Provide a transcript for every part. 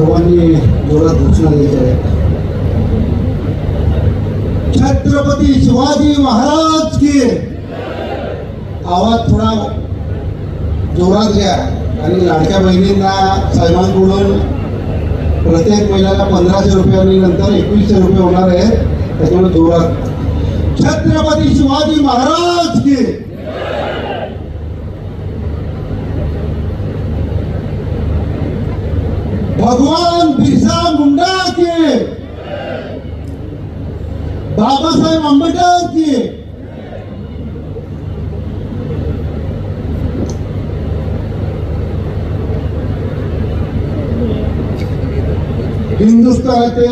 सर्वांनी जोरात घोषणा द्यायच्या आहे छत्रपती शिवाजी महाराज की आवाज थोडा जोरात घ्या. आणि लाडक्या बहिणींना साहेबांकडून प्रत्येक महिन्याला पंधराशे रुपयांनी नंतर एकवीसशे रुपये होणार आहेत. त्याच्यामुळे जोरात. छत्रपती शिवाजी महाराज की भगवान बिरसा मुंडा के बाबासाहेब आंबेडकर के हिंदुस्थानाचे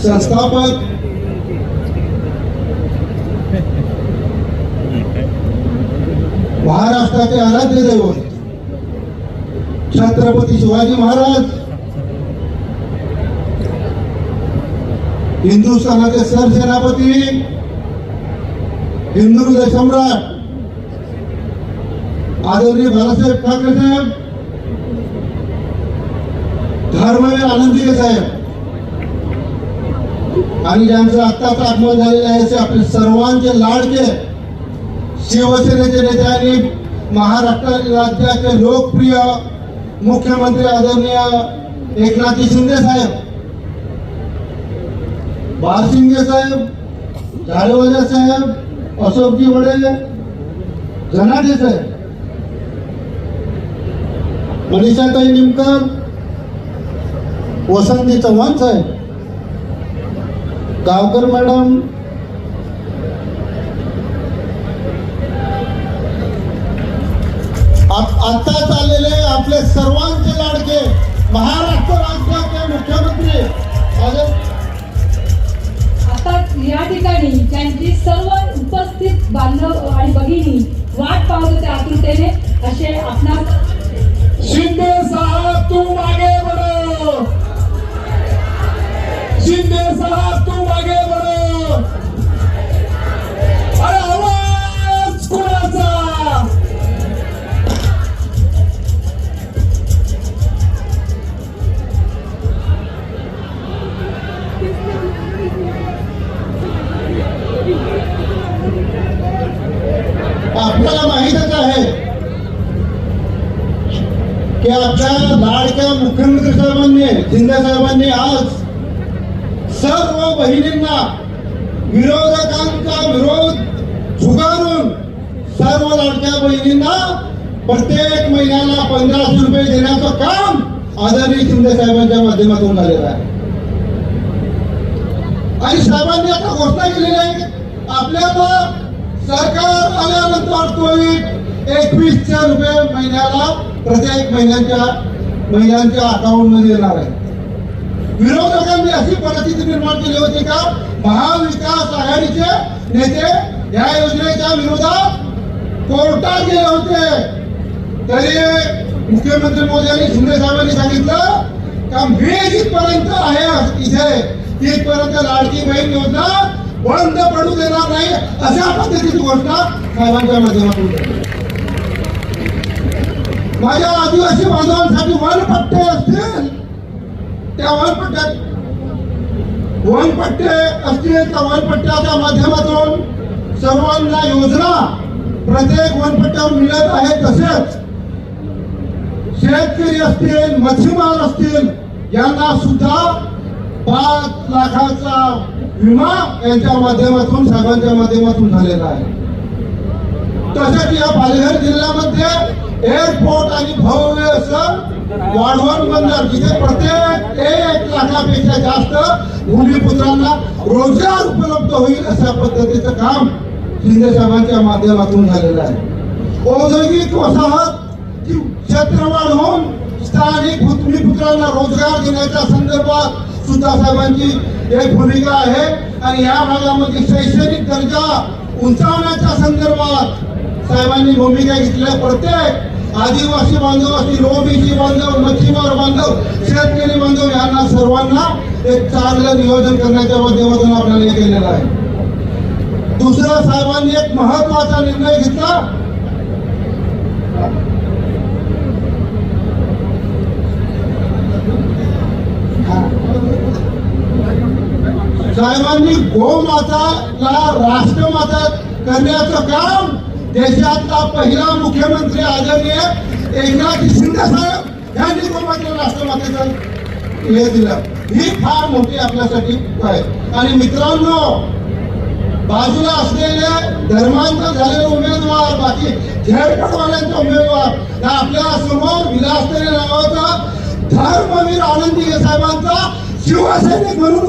संस्थापक. महाराष्ट्राचे आराध्य दैवत. छत्रपती शिवाजी महाराज. हिंदुस्थानाचे सरसेनापती. हिंदू हृदय सम्राट. आदरणीय बाळासाहेब ठाकरे साहेब. धर्मवीर आनंदीगे साहेब. आणि ज्यांचं आत्ताच आगमन झालेलं आहे आपले सर्वांचे लाडके शिवसेनेचे नेते आणि महाराष्ट्र राज्याचे लोकप्रिय मुख्यमंत्री आदरणीय एकनाथजी शिंदे साहेब बाळशिंगे साहेब झाडेवाले साहेब अशोकजी वडे जनाठे साहेब मनीषाताई निमकर वसंती चव्हाण साहेब गावकर मॅडम आत्ताच आलेले आपले सर्वांचे लाडके महाराष्ट्र राज्याचे मुख्यमंत्री. आता या ठिकाणी त्यांची सर्व उपस्थित बांधव आणि भगिनी वाट पाहत की आपल्या लाडक्या मुख्यमंत्री साहेबांनी शिंदे साहेबांनी आज सर्व बहिणींना विरोधकांचा विरोध झुगारून सर्व लाडक्या बहिणींना प्रत्येक महिन्याला पंधराशे रुपये देण्याचं काम आदरणीय शिंदे साहेबांच्या माध्यमातून झालेलं आहे. आणि साहेबांनी आता घोषणा केलेली आहे आपल्याला सरकार आल्यानंतर एकवीसशे रुपये महिन्याला प्रत्येक महिन्याच्या महिलांच्या अकाउंटमध्ये येणार आहे. विरोधकांनी अशी परिस्थिती निर्माण केली होती का? महाविकास आघाडीचे नेते या योजनेच्या विरोधात कोर्टात गेले होते. तरी मुख्यमंत्री मोदी यांनी शिंदे साहेबांनी सांगितलं का मी जिथपर्यंत आहे इथे तिथपर्यंत लाडकी बहीण योजना बंद पडू देणार नाही अशा पद्धतीची घोषणा साहेबांच्या माध्यमातून माझ्या आदिवासी बांधवांसाठी वनपट्टे असतील त्या वनपट्ट्यात वनपट्टे असतील त्या वनपट्ट्याच्या माध्यमातून सर्वांना योजना प्रत्येक वनपट्ट्यावर मिळत आहे. तसेच शेतकरी असतील मच्छीमार असतील यांना सुद्धा पाच लाखाचा विमा यांच्या माध्यमातून साहेबांच्या माध्यमातून झालेला आहे. तसेच या पालघर जिल्ह्यामध्ये एअरपोर्ट आणि भव्य असं वाढवण बंदर जिथे प्रत्येक एक लाखापेक्षा जास्त भूमिपुत्रांना रोजगार उपलब्ध होईल अशा पद्धतीचं काम शिंदे साहेबांच्या माध्यमातून झालेलं आहे. औद्योगिक वसाहत क्षेत्र वाढवून स्थानिक भूमिपुत्रांना रोजगार देण्याच्या संदर्भात सुद्धा साहेबांची एक भूमिका आहे. आणि या भागामध्ये शैक्षणिक दर्जा उंचावण्याच्या संदर्भात साहेबांनी भूमिका घेतल्या प्रत्येक आदिवासी बांधव असतील ओबीसी बांधव मच्छीमार बांधव शेतकरी बांधव यांना सर्वांना एक चांगलं नियोजन करण्याच्या माध्यमातून आपल्याला हे केलेलं आहे. दुसऱ्या साहेबांनी एक महत्त्वाचा निर्णय घेतला. साहेबांनी गोमाता ला राष्ट्रमाता करण्याचं काम देशातला पहिला मुख्यमंत्री आदरणीय एकनाथ शिंदे साहेब यांनी गोमातेला राष्ट्रवादीचं हे दिलं. ही फार मोठी आपल्यासाठी आहे. आणि मित्रांनो बाजूला असलेले धर्मांतर झालेले उमेदवार बाकी झेडपटवाल्यांचे उमेदवार या आपल्यासमोर विलासतरी नावाचा धर्मवीर आनंदी साहेबांचा शिवसैनिक म्हणून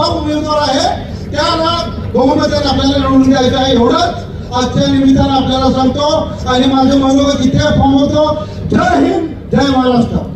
उमेदवार आहे. त्याला बहुमताने आपल्याला निवडून द्यायचं आहे. एवढंच. आजच्या निमित्तानं आपल्याला सांगतो आणि माझं मनोगत इथे फॉर्म होतो जय हिंद जय महाराष्ट्र.